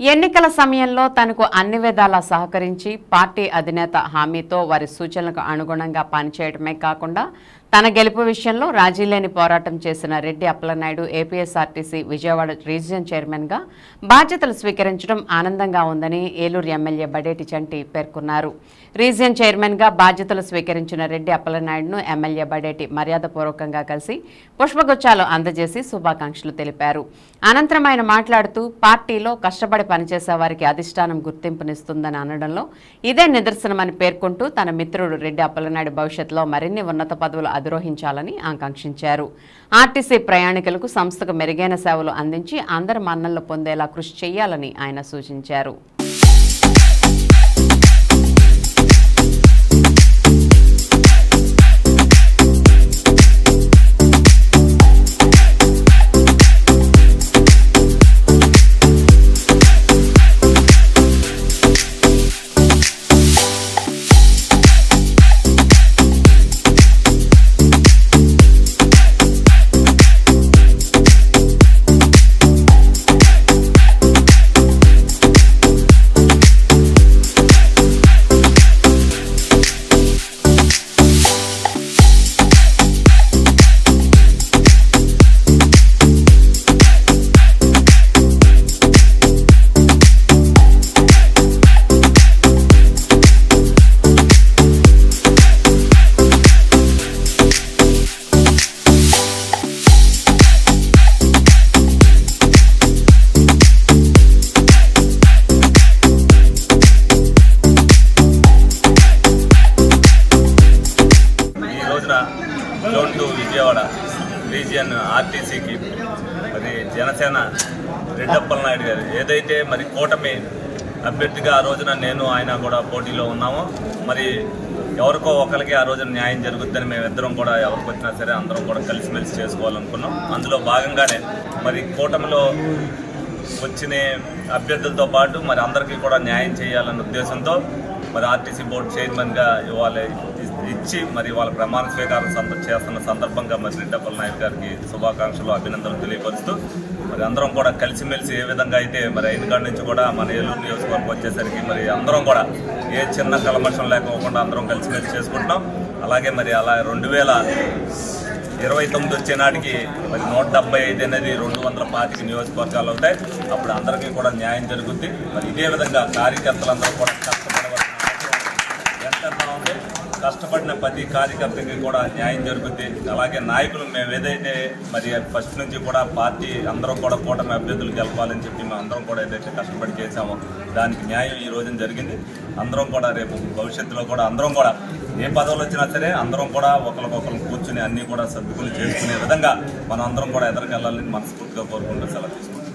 ఎన్నికల సమయంలో తనకు అన్ని విధాలా సహకరించి పార్టీ అధినేత హామీతో వారి సూచనలకు అనుగుణంగా పనిచేయడమే కాకుండా తన గెలుపు విషయంలో రాజీలేని పోరాటం చేసిన రెడ్డి అప్పలనాయుడు ఏపీఎస్ఆర్టీసీ విజయవాడ రీజియన్ చైర్మన్గా బాధ్యతలు స్వీకరించడం ఆనందంగా ఉందని ఏలూరు ఎమ్మెల్యే బడేటి చంటి పేర్కొన్నారు. రీజియన్ చైర్మన్గా బాధ్యతలు స్వీకరించిన రెడ్డి అప్పలనాయుడును ఎమ్మెల్యే బడేటి మర్యాదపూర్వకంగా కలిసి పుష్పగుచ్చాలు అందజేసి శుభాకాంక్షలు తెలిపారు. అనంతరం ఆయన మాట్లాడుతూ పార్టీలో కష్టపడి పనిచేసే వారికి అధిష్టానం గుర్తింపునిస్తుందని అనడంలో ఇదే నిదర్శనమని పేర్కొంటూ తన మిత్రుడు రెడ్డి అప్పలనాయుడు భవిష్యత్తులో మరిన్ని ఉన్నత పదవులు అధిరోహించాలని ఆకాంక్షించారు. ఆర్టీసీ ప్రయాణికులకు సంస్థకు మెరుగైన సేవలు అందించి అందరి మన్నలు పొందేలా కృషి చేయాలని ఆయన సూచించారు. జోన్ టూ విజయవాడ రీజియన్ ఆర్టీసీకి మరి జనసేన రెడ్డప్పల నాయుడు గారు. ఏదైతే మరి కూటమి అభ్యర్థిగా ఆ రోజున నేను ఆయన కూడా పోటీలో ఉన్నామో. మరి ఎవరికో ఒకరికి ఆ రోజున న్యాయం జరుగుద్దని మేమిద్దరం కూడా ఎవరికి వచ్చినా సరే అందరం కూడా కలిసిమెలిసి చేసుకోవాలనుకున్నాం. అందులో భాగంగానే మరి కూటమిలో వచ్చిన అభ్యర్థులతో పాటు మరి అందరికీ కూడా న్యాయం చేయాలన్న ఉద్దేశంతో మరి ఆర్టీసీ బోర్డు చైర్మన్గా ఇవాళ ఇచ్చి మరి వాళ్ళ ప్రమాణ స్వీకారం సంద చేస్తున్న సందర్భంగా మరి రెడ్డప్పల నాయక్ గారికి శుభాకాంక్షలు అభినందనలు తెలియపరుస్తూ మరి అందరం కూడా కలిసిమెలిసి ఏ విధంగా అయితే మరి ఐదు నుంచి కూడా మన ఏలూరు నియోజకవర్గం వచ్చేసరికి మరి అందరం కూడా ఏ చిన్న కలమషం లేకోకుండా అందరం కలిసిమెలిసి చేసుకుంటున్నాం. అలాగే మరి అలా రెండు వేల ఇరవై తొమ్మిది వచ్చే నాటికి మరి నూట డెబ్బై ఐదు అనేది రెండు వందల పాతిక నియోజకవర్గాలు అవుతాయి. అప్పుడు అందరికీ కూడా న్యాయం జరుగుద్ది. మరి ఇదే విధంగా కార్యకర్తలందరూ కూడా కష్టపడవలసిన కష్టపడిన ప్రతి కార్యకర్తకి కూడా న్యాయం జరుగుతుంది అలాగే నాయకులు మేము ఏదైతే మరి ఫస్ట్ నుంచి కూడా పార్టీ అందరం కూడా కూటమి అభ్యర్థులు గెలపాలని చెప్పి మేము అందరం కూడా ఏదైతే కష్టపడి చేశామో దానికి న్యాయం ఈ రోజున జరిగింది. అందరం కూడా రేపు భవిష్యత్తులో కూడా అందరం కూడా ఏ పదవులు వచ్చినా సరే అందరం కూడా ఒకరికొకరు కూర్చుని అన్నీ కూడా సర్దుకులు చేసుకునే విధంగా మనం అందరం కూడా ఎదరికెళ్ళాలని మనస్ఫూర్తిగా కోరుకుంటూ సెలవు తీసుకుంటాం